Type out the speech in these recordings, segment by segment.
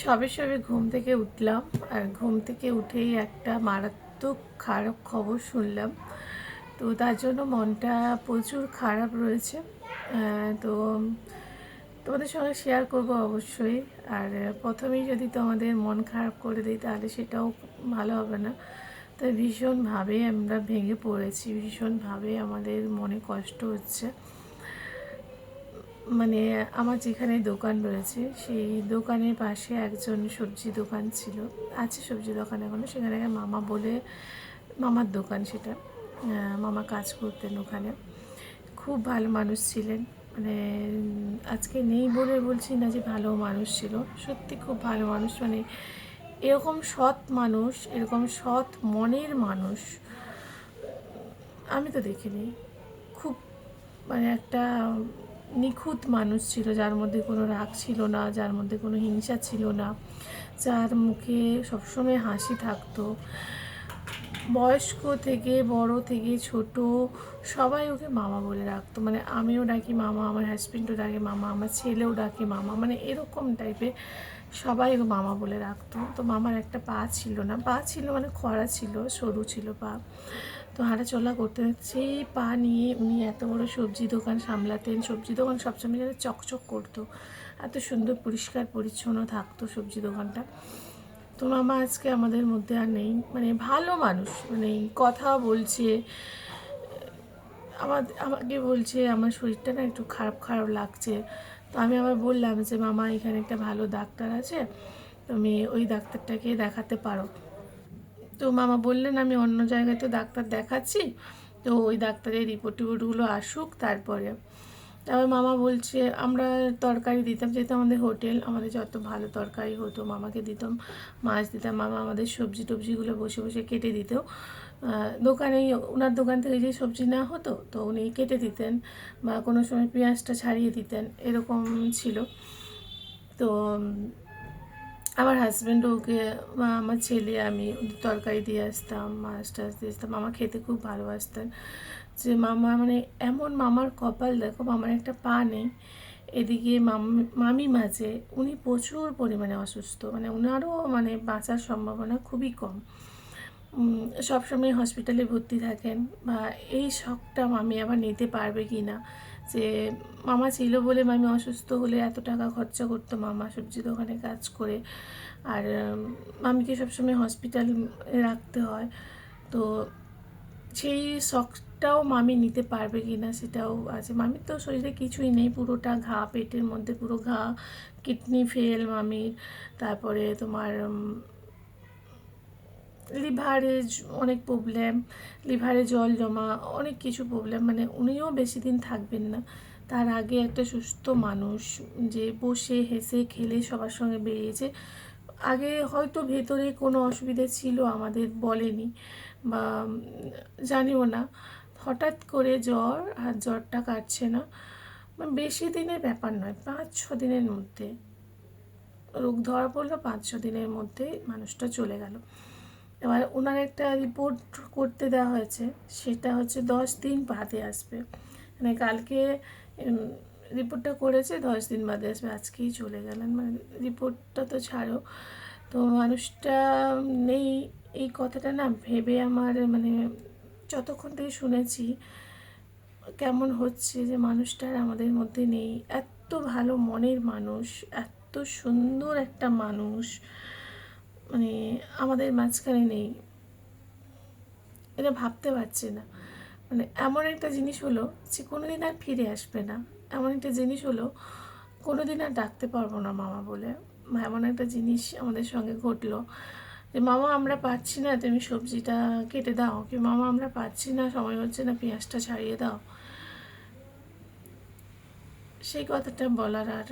সবে সবে ঘুম থেকে উঠলাম আর ঘুম থেকে উঠেই একটা মারাত্মক খারাপ খবর শুনলাম। তো তার জন্য মনটা প্রচুর খারাপ রয়েছে। তো তোমাদের সঙ্গে শেয়ার করব অবশ্যই। আর প্রথমেই যদি তোমাদের মন খারাপ করে দিই, তাহলে সেটাও ভালো হবে না। তো ভীষণভাবে আমরা ভেঙে পড়েছি, ভীষণভাবে আমাদের মনে কষ্ট হচ্ছে। মানে আমার যেখানে দোকান রয়েছে, সেই দোকানের পাশে একজন সবজি দোকান ছিল। আছে সবজি দোকান এখনও। সেখানে মামা বলে, মামার দোকান সেটা। মামা কাজ করতেন ওখানে। খুব ভালো মানুষ ছিলেন। মানে আজকে নেই বলে বলছি না যে ভালো মানুষ ছিল। সত্যি খুব ভালো মানুষ। মানে এরকম সৎ মানুষ, এরকম সৎ মনের মানুষ আমি তো দেখিনি। খুব মানে একটা নিখুঁত মানুষ ছিল, যার মধ্যে কোনো রাগ ছিল না, যার মধ্যে কোনো হিংসা ছিল না, যার মুখে সবসময় হাসি থাকতো। বয়স্ক থেকে, বড় থেকে, ছোট, সবাই ওকে মামা বলে রাখতো। মানে আমিও ডাকি মামা, আমার হাজব্যান্ডও ডাকে মামা, আমার ছেলেও ডাকে মামা মানে এরকম টাইপের সবাই ওকে মামা বলে রাখতো। তো মামার একটা পা ছিল না, পা ছিল মানে খরা ছিল, সরু ছিল পা। তো হাঁটা চলা করতে সেই পা নিয়ে উনি এত বড় সবজি দোকান সামলাতেন। সবজি দোকান সবসময় যেন চকচক করতো। এত সুন্দর, পরিষ্কার, পরিচ্ছন্ন থাকতো সবজি দোকানটা। তো মামা আজকে আমাদের মধ্যে আর নেই। মানে ভালো মানুষ মানে কথা বলছে, আমার, আমাকে বলছে, আমার শরীরটা না একটু খারাপ খারাপ লাগছে। তো আমি আবার বললাম যে, মামা, এখানে একটা ভালো ডাক্তার আছে, তুমি ওই ডাক্তারটাকে দেখাতে পারো। তো মামা বললেন, আমি অন্য জায়গায় তো ডাক্তার দেখাচ্ছি। তো ওই ডাক্তারের রিপোর্ট টিপোর্টগুলো আসুক তারপরে। তারপর মামা বলছে, আমরা তরকারি দিতাম, যেহেতু আমাদের হোটেল, আমাদের যত ভালো তরকারি হতো, মামাকে দিতাম, মাছ দিতাম, মামা আমাদের সবজি টবজিগুলো বসে বসে কেটে দিত। দোকানেই ওনার দোকান থেকে যে সবজি না হতো, তো উনি কেটে দিতেন বা কোনো সময় পেঁয়াজটা ছাড়িয়ে দিতেন, এরকম ছিল। তো আমার হাজব্যান্ড ওকে আমার ছেলে, আমি তরকারি দিয়ে আসতাম, মাছ টাছ দিয়ে আসতাম। মামা খেতে খুব ভালোবাসতেন। যে মামা মানে এমন মামার কপাল, দেখো মামার একটা পা নেই। এদিকে মাম- মাঝে, উনি প্রচুর পরিমাণে অসুস্থ। মানে ওনারও মানে বাঁচার সম্ভাবনা খুবই কম। সবসময় হসপিটালে ভর্তি থাকেন বা এই শখটা মামি আবার নিতে পারবে কি না যে মামা ছিল বলে মামি অসুস্থ হলে এত টাকা খরচা করতো মামা সবজি দোকানে কাজ করে। আর মামিকে সবসময় হসপিটাল রাখতে হয়। তো সেই শখটাও মামি নিতে পারবে কি না সেটাও আছে। মামির তো শরীরে কিছুই নেই, পুরোটা ঘা, পেটের মধ্যে পুরো ঘা কিডনি ফেল মামির। তারপরে তোমার উম, লিভারে জ- অনেক প্রবলেম লিভারে জল জমা অনেক কিছু প্রবলেম মানে উনিও বেশি দিন থাকবেন না। তার আগে একটা সুস্থ মানুষ যে বসে হেসে খেলে সবার সঙ্গে বেরিয়েছে। আগে হয়তো ভেতরে কোনো অসুবিধে ছিল আমাদের বলেনি বা জানিও না। হঠাৎ করে জ্বর আর জ্বরটা কাটছে না। মানে বেশি দিনের ব্যাপার নয় পাঁচ ছ দিনের মধ্যে। রোগ ধরা পড়ল পাঁচ ছ দিনের মধ্যে মানুষটা চলে গেল। এবার ওনার একটা রিপোর্ট করতে দেওয়া হয়েছে, সেটা হচ্ছে দশ দিন বাদে আসবে। মানে কালকে রিপোর্টটা করেছে, দশ দিন বাদে আসবে, আজকেই চলে গেলেন। মানে রিপোর্টটা তো ছাড়ো। তো মানুষটা নেই, এই কথাটা না ভেবে আমার মানে যতক্ষণ থেকে শুনেছি, কেমন হচ্ছে যে মানুষটার আমাদের মধ্যে নেই। এত ভালো মনের মানুষ, এত সুন্দর একটা মানুষ। মানে আমাদের মাঝখানে নেই। এটা ভাবতে পারছি না। মানে এমন একটা জিনিস হলো যে কোনোদিন আর ফিরে আসবে না। এমন একটা জিনিস হলো কোনোদিন আর ডাকতে পারব না মামা বলে। এমন একটা জিনিস আমাদের সঙ্গে ঘটলো যে, মামা, আমরা পাচ্ছি না, তুমি সবজিটা কেটে দাও। কি, মামা, আমরা পাচ্ছি না, সময় হচ্ছে না, পেঁয়াজটা ছাড়িয়ে দাও। সেই কথাটা বলার আর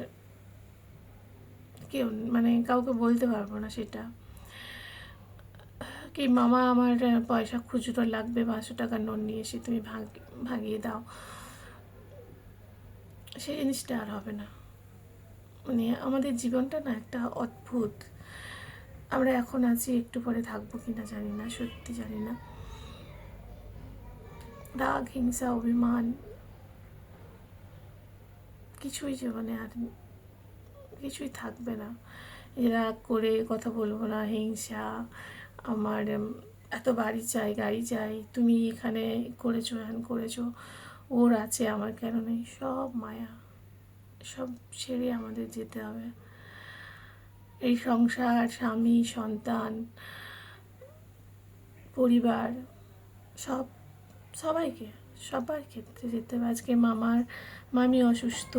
কেউ মানে কাউকে বলতে পারব না সেটা। কি মামা আমার পয়সা খুচরো লাগবে, পাঁচশো টাকা নোট নিয়ে এসে তুমি ভাগ, ভাগিয়ে দাও। সেই জিনিসটা আর হবে না। মানে আমাদের জীবনটা না একটা অদ্ভুত। আমরা এখন আছি, একটু পরে থাকব কিনা জানি না, সত্যি জানি না। রাগ, হিংসা, অভিমান, কিছুই জীবনে আর কিছুই থাকবে না। রাগ করে কথা বলব না, হিংসা আমার এত বাড়ি চাই, গাড়ি চাই, তুমি এখানে করেছ হ্যান করেছ, ওর আছে, আমার কেন নেই, সব মায়া, সব ছেড়ে আমাদের যেতে হবে। এই সংসার, স্বামী, সন্তান, পরিবার, সব, সবাইকে, সবার ক্ষেত্রে যেতে হবে। আজকে মামার, মামি অসুস্থ,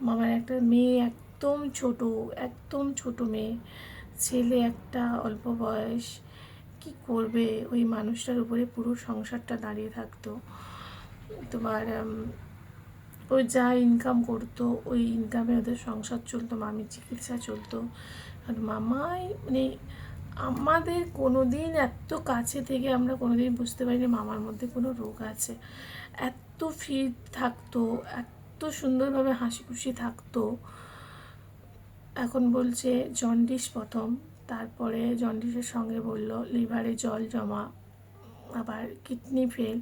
মামার একটা মেয়ে একদম ছোট একদম ছোট মেয়ে ছেলে একটা অল্প বয়স, কি করবে? ওই মানুষটার উপরে পুরো সংসারটা দাঁড়িয়ে থাকতো। তোমার ও যা ইনকাম করতো, ওই ইনকামে ওদের সংসার চলতো, মামির চিকিৎসা চলতো। আর মামাই মানে আমাদের কোনো দিন এত কাছে থেকে আমরা কোনো দিন বুঝতে পারিনি মামার মধ্যে কোনো রোগ আছে। এত ফিট থাকতো, এত সুন্দরভাবে হাসি খুশি থাকতো। এখন বলছে জন্ডিস প্রথম, তারপরে জন্ডিসের সঙ্গে বলল লিভারে জল জমা, আবার কিডনি ফেল।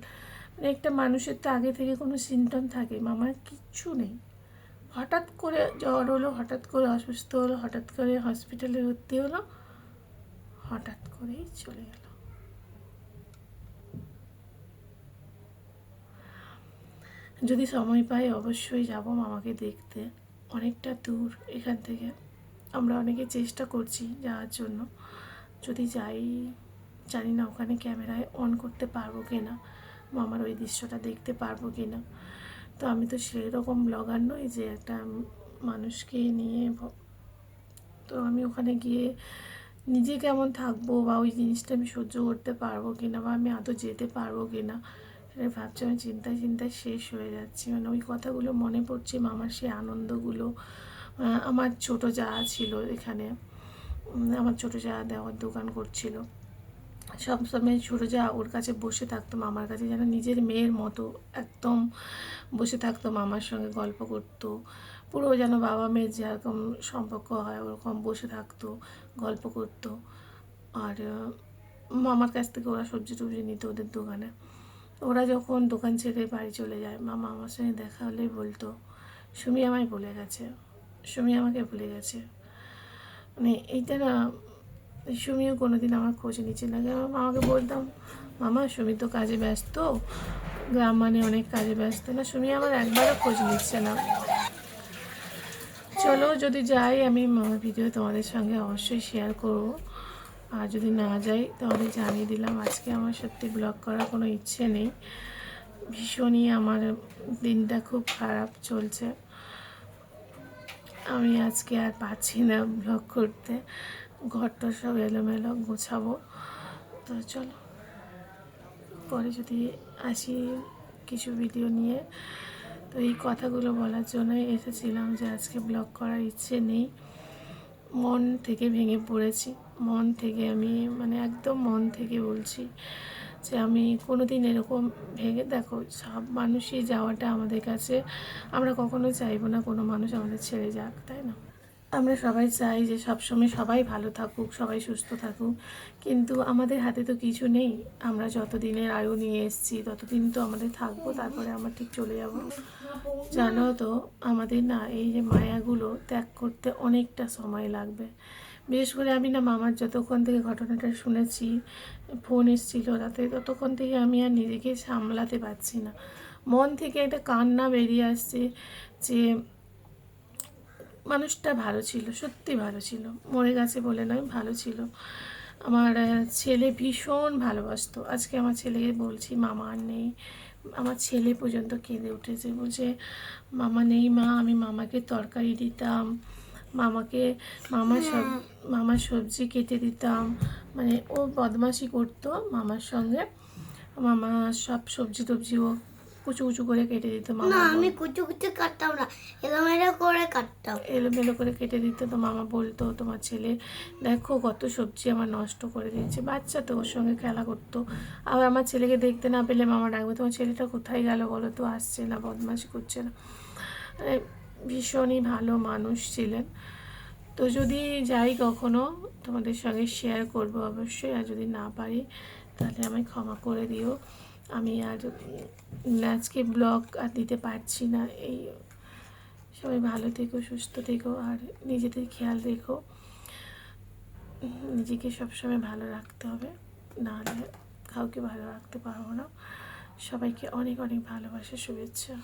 মানে একটা মানুষের তো আগে থেকে কোনো সিমটম থাকে মামার কিচ্ছু নেই। হঠাৎ করে জ্বর হলো, হঠাৎ করে অসুস্থ হলো, হঠাৎ করে হসপিটালে ভর্তি হলো, হঠাৎ করেই চলে গেল। যদি সময় পাই অবশ্যই যাব মামাকে দেখতে। অনেকটা দূর এখান থেকে। আমরা অনেকে চেষ্টা করছি যাওয়ার জন্য। যদি যাই, জানি না ওখানে ক্যামেরায় অন করতে পারব কি না বা আমার ওই দৃশ্যটা দেখতে পারব কি না তো আমি তো সেই রকম ব্লগার নই যে একটা মানুষকে নিয়ে তো আমি ওখানে গিয়ে নিজে কেমন থাকব বা ওই জিনিসটা আমি সহ্য করতে পারব কি না বা আমি আদৌ যেতে পারব কি না সেটা ভাবছি আমি চিন্তায় চিন্তায় শেষ হয়ে যাচ্ছি। মানে ওই কথাগুলো মনে পড়ছে মামার সেই আনন্দগুলো আমার ছোট যা ছিল এখানে আমার ছোট যা দেওয়ার দোকান করছিল। সব সময় ছোটো যা ওর কাছে বসে থাকতো মামার কাছে, যেন নিজের মেয়ের মতো একদম বসে থাকতো মামার সঙ্গে গল্প করতো। পুরো যেন বাবা মেয়ের যেরকম সম্পর্ক হয়, ওরকম বসে থাকতো, গল্প করতো। আর, মামার কাছ থেকে ওরা সবজি টবজি নিত ওদের দোকানে। ওরা যখন দোকান ছেড়ে বাড়ি চলে যায়, মামা আমার সঙ্গে দেখা হলেই বলতো, সুমি আমায় ভুলে গেছে, সুমি আমাকে ভুলে গেছে। মানে এইটা না, সুমিও কোনোদিন আমার খোঁজ নিচ্ছে না। আমি আমার মামাকে বলতাম, মামা, সুমি তো কাজে ব্যস্ত, গ্রাম মানে অনেক কাজে ব্যস্ত না, সুমি আমার একবারও খোঁজ নিচ্ছে না। চলো, যদি যাই, আমি মামার ভিডিও তোমাদের সঙ্গে অবশ্যই শেয়ার করব। আর যদি না যাই, তাহলে জানিয়ে দিলাম আজকে আমার সত্যি ব্লগ করার কোনো ইচ্ছে নেই। ভীষণই আমার দিনটা খুব খারাপ চলছে। আমি আজকে আর পাচ্ছি না ব্লগ করতে। ঘরটা সব এলোমেলো, গোছাবো। তো চলো, পরে যদি আসি কিছু ভিডিও নিয়ে। তো এই কথাগুলো বলার জন্যই এসেছিলাম যে আজকে ব্লগ করার ইচ্ছে নেই। মন থেকে ভেঙে পড়েছি। মন থেকে আমি মানে একদম মন থেকে বলছি যে আমি কোনো দিন এরকম ভেঙে, দেখো, সব মানুষই যাওয়াটা আমাদের কাছে, আমরা কখনো চাইব না কোনো মানুষ আমাদের ছেড়ে যাক, তাই না? আমরা সবাই চাই যে সবসময় সবাই ভালো থাকুক, সবাই সুস্থ থাকুক। কিন্তু আমাদের হাতে তো কিছু নেই। আমরা যতদিনের আয়ু নিয়ে এসেছি, ততদিন তো আমাদের থাকব, তারপরে আমরা ঠিক চলে যাব। জানো তো, আমাদের না এই যে মায়াগুলো ত্যাগ করতে অনেকটা সময় লাগবে। বিশেষ করে আমি না মামার যতক্ষণ থেকে ঘটনাটা শুনেছি, ফোন এসেছিল রাতে ততক্ষণ থেকে আমি আর নিজেকে সামলাতে পারছি না। মন থেকে একটা কান্না বেরিয়ে আসছে যে মানুষটা ভালো ছিল সত্যি ভালো ছিল। মরে গেছে বলে নয় ভালো ছিল। আমার ছেলে ভীষণ ভালোবাসতো। আজকে আমার ছেলেকে বলছি মামা আর নেই। আমার ছেলে পর্যন্ত কেঁদে উঠেছে। বলছে মামা নেই মা আমি মামাকে তরকারি দিতাম মামাকে মামার সব মামার সবজি কেটে দিতাম। মানে ও বদমাশি করতো মামার সঙ্গে। মামা সব সবজি টবজি ও কুচু কুচু করে কেটে দিত মামা না আমি কুচু কুচু কাটতাম না এলোমেলো করে কাটতাম। এলোমেলো করে কেটে দিত তো মামা বলতো তোমার ছেলে দেখো কত সবজি আমার নষ্ট করে দিয়েছে বাচ্চা তো ওর সঙ্গে খেলা করতো। আবার আমার ছেলেকে দেখতে না পেলে মামা ডাকবে তোমার ছেলেটা কোথায় গেল বলো তো আসছে না বদমাশি করছে না। মানে ভীষণই ভালো মানুষ ছিলেন। তো যদি যাই কখনো তোমাদের সঙ্গে শেয়ার করব অবশ্যই আর যদি না পারি তাহলে আমায় ক্ষমা করে দিও। আমি আর নাচকে ব্লগ আর দিতে পারছি না। এই সবাই ভালো থেকো, সুস্থ থেকো আর নিজেদের খেয়াল রেখো। নিজেকে সবসময় ভালো রাখতে হবে। নাহলে কাউকে ভালো রাখতে পারব না। সবাইকে অনেক অনেক ভালোবাসা, শুভেচ্ছা।